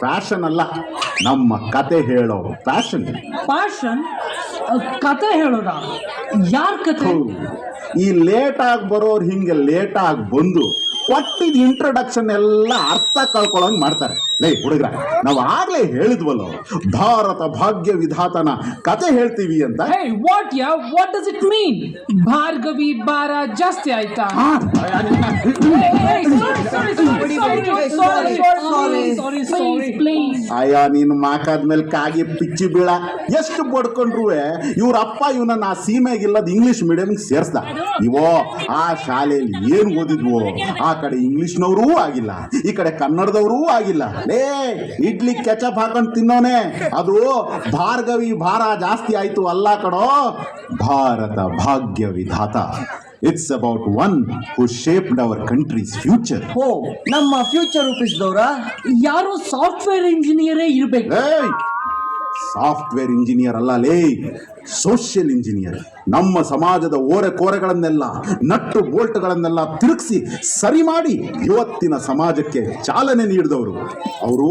Fashion ಅಲ್ಲ ನಮ್ಮ ಕತೆ ಹೇಳೋ ಫ್ಯಾಷನ್ ಪ್ಯಾಷನ್ ಕತೆ ಹೇಳೋದ? ಯಾರ್ ಕತೆ? ಈ ಲೇಟ್ ಆಗಿ ಬರೋರು ಹಿಂಗೆ ಲೇಟ್ ಆಗಿ ಬಂದು ಕೊಟ್ಟಿದ್ ಇಂಟ್ರಡಕ್ಷನ್ ಎಲ್ಲ ಅರ್ಥ ಕಳ್ಕೊಳ್ಳೋಂಗ್ ಮಾಡ್ತಾರೆ. ಲೈ ಹುಡುಗ್ರ ನಾವು ಆಗ್ಲೇ ಹೇಳಿದ್ವಲ್ಲ ಭಾರತ ಭಾಗ್ಯ ವಿಧಾತನ ಕತೆ ಹೇಳ್ತೀವಿ ಅಂತ. What ya what does it mean Bhargavi ಭಾರ ಜಾಸ್ತಿ ಆಯ್ತಾ? ಅಯ್ಯ ನೀನು ಮಾಕಾದ್ಮೇಲೆ ಕಾಗಿ ಪಿಚ್ಚಿ ಬೀಳ. ಎಷ್ಟು ಬಡ್ಕೊಂಡ್ರು ಇವ್ರ ಅಪ್ಪ ಇವನ ಆ ಸೀಮೆಗಿಲ್ಲದ ಇಂಗ್ಲಿಷ್ ಮೀಡಿಯಂ ಸೇರ್ಸ್ದ. ಇವೋ ಆ ಶಾಲೆಯಲ್ಲಿ ಏನು ಓದಿದ್ವೋ? ಆ ಕಡೆ ಇಂಗ್ಲಿಷ್ನವರೂ ಆಗಿಲ್ಲ. ಈ ಕಡೆ ಕನ್ನಡದವರೂ ಆಗಿಲ್ಲ. ಲೇ ಇಡ್ಲಿ ಕೆಚಪ್ ಹಾಕೊಂಡು ತಿನ್ನೋನೆ. ಅದು ಭಾರ್ಗವಿ ಭಾರ ಜಾಸ್ತಿ ಆಯ್ತು ಅಲ್ಲ ಕಡೋ Bharata Bhagya Vidhata. It's about one who shaped our country's future ಓ ನಮ್ಮ ಫ್ಯೂಚರ್ ರೂಪಿಸಿದವರ ಯಾರು ಸಾಫ್ಟ್ವೇರ್ ಇಂಜಿನಿಯರೇ ಇರಬೇಕು. ಸಾಫ್ಟ್ವೇರ್ ಇಂಜಿನಿಯರ್ ಅಲ್ಲ ಲೇ! ಸೋಷಿಯಲ್ ಇಂಜಿನಿಯರ್ ನಮ್ಮ ಸಮಾಜದ ಓರೆ ಕೋರೆಗಳನ್ನೆಲ್ಲ ನಟ್ಟು ಬೋಲ್ಟ್ಗಳನ್ನೆಲ್ಲ ತಿರುಗಿಸಿ ಸರಿ ಮಾಡಿ ಇವತ್ತಿನ ಸಮಾಜಕ್ಕೆ ಚಾಲನೆ ನೀಡಿದವರು. ಅವರು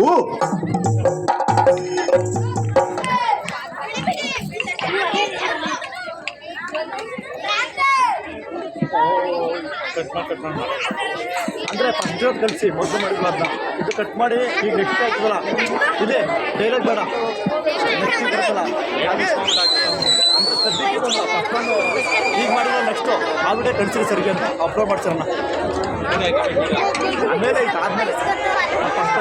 ಕಟ್ ಮಾಡಿ ಕಟ್ ಮಾಡಿ. ಅಂದರೆ ಫಸ್ಟ್ ಕಲಿಸಿ ಮೊದಲು ಮಾಡಿದ್ವಿ ಇದು ಕಟ್ ಮಾಡಿ, ಈಗ ನೆಕ್ಸ್ಟ್ ಆಗ್ತದಲ್ಲ ಇದೆ ಡೈಲಾಗ್ ಬೇಡ. ನೆಕ್ಸ್ಟ್ ಬರ್ತಲ್ಲ ಅಂದರೆ ಸದ್ಯಕ್ಕೆ ಫಸ್ಟ್ ಒಂದು ಈಗ ಮಾಡಿದ್ರೆ ನೆಕ್ಸ್ಟು ಆಲ್ರೆಡಿ ಕಳಿಸಿರಿ ಸರಿಗೆ ಅಂತ. ಅಪ್ಲೋಡ್ ಮಾಡ್ಸೋಣ. ಆಮೇಲೆ ಆದಮೇಲೆ. ಫಸ್ಟ್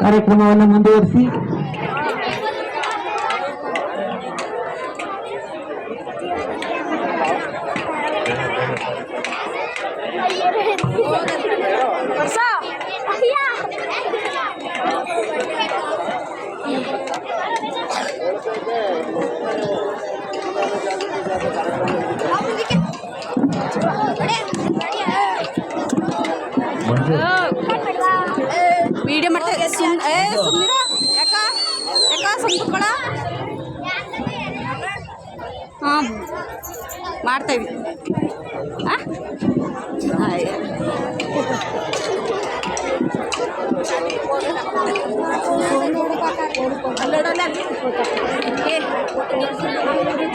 ಕಾರ್ಯಕ್ರಮವನ್ನು ಮುಂದುವರಿಸಿ ಸೊ ಅಯ್ಯ ವಿಡಿಯೋ ಮಾಡ್ತಾ ಸುಮ್ ಏ ಸುಮ್ಮನಿರ ಯಾಕ? ಯಾಕ ಸುಮ್ಕೊಳ ಹಾಂ ಮಾಡ್ತೇವೆ ಹಾಂ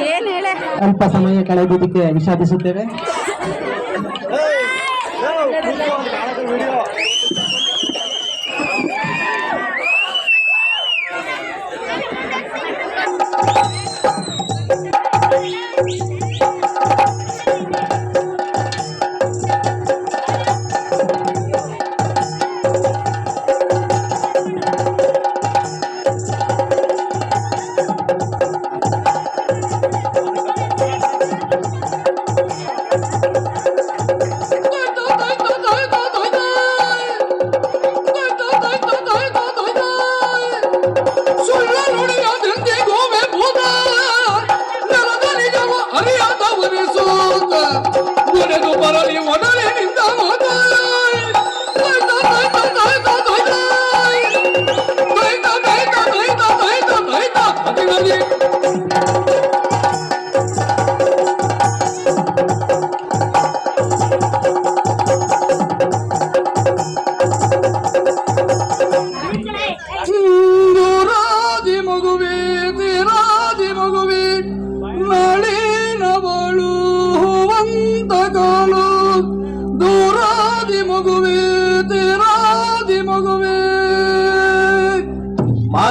ಏನು ಹೇಳೆ? ಸ್ವಲ್ಪ ಸಮಯ ಕಳೆದಿದ್ದಕ್ಕೆ ವಿಷಾದಿಸುತ್ತೇವೆ. you.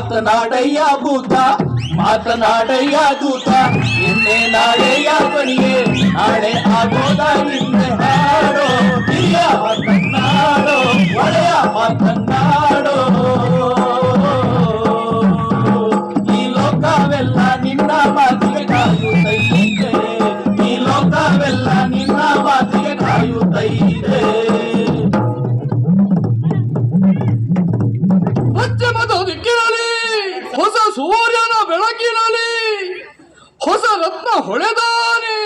ಮಾತನಾಡಯ್ಯ ಭೂತ ಮಾತನಾಡಯ್ಯ ದೂತ. ನಿನ್ನೆ ನಾಳೆಯ ಬಳಿಯೇ ನಾಳೆ ಆಗೋದ ಸೂರ್ಯನ ಬೆಳಕಿನಲ್ಲಿ ಹೊಸ ರತ್ನ ಹೊಳೆದಾನೆ.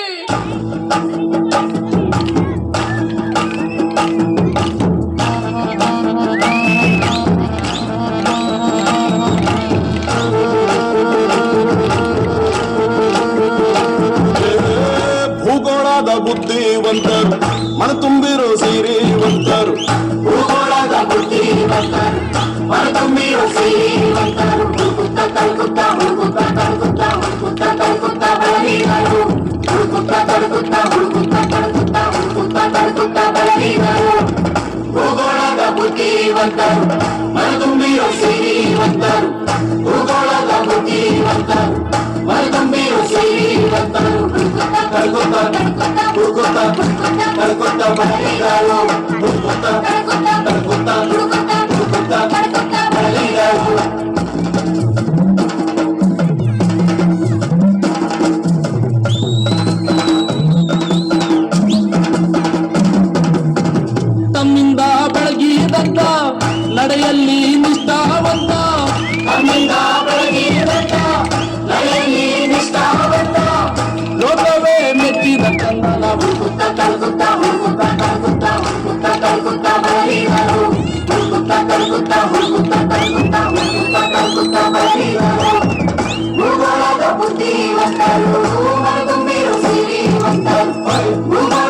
வந்தார் மனதும்பி செய்தி வந்தார் குருகோலத முத்தி வந்தார் மனதும்பி செய்தி வந்தார் கல்கொத்தா கல்கொத்தா கல்கொத்தா கல்கொத்தா கல்கொத்தா భూగోళ బుద్ధి వస్తారు మనకు మీరు సిరి వస్తారు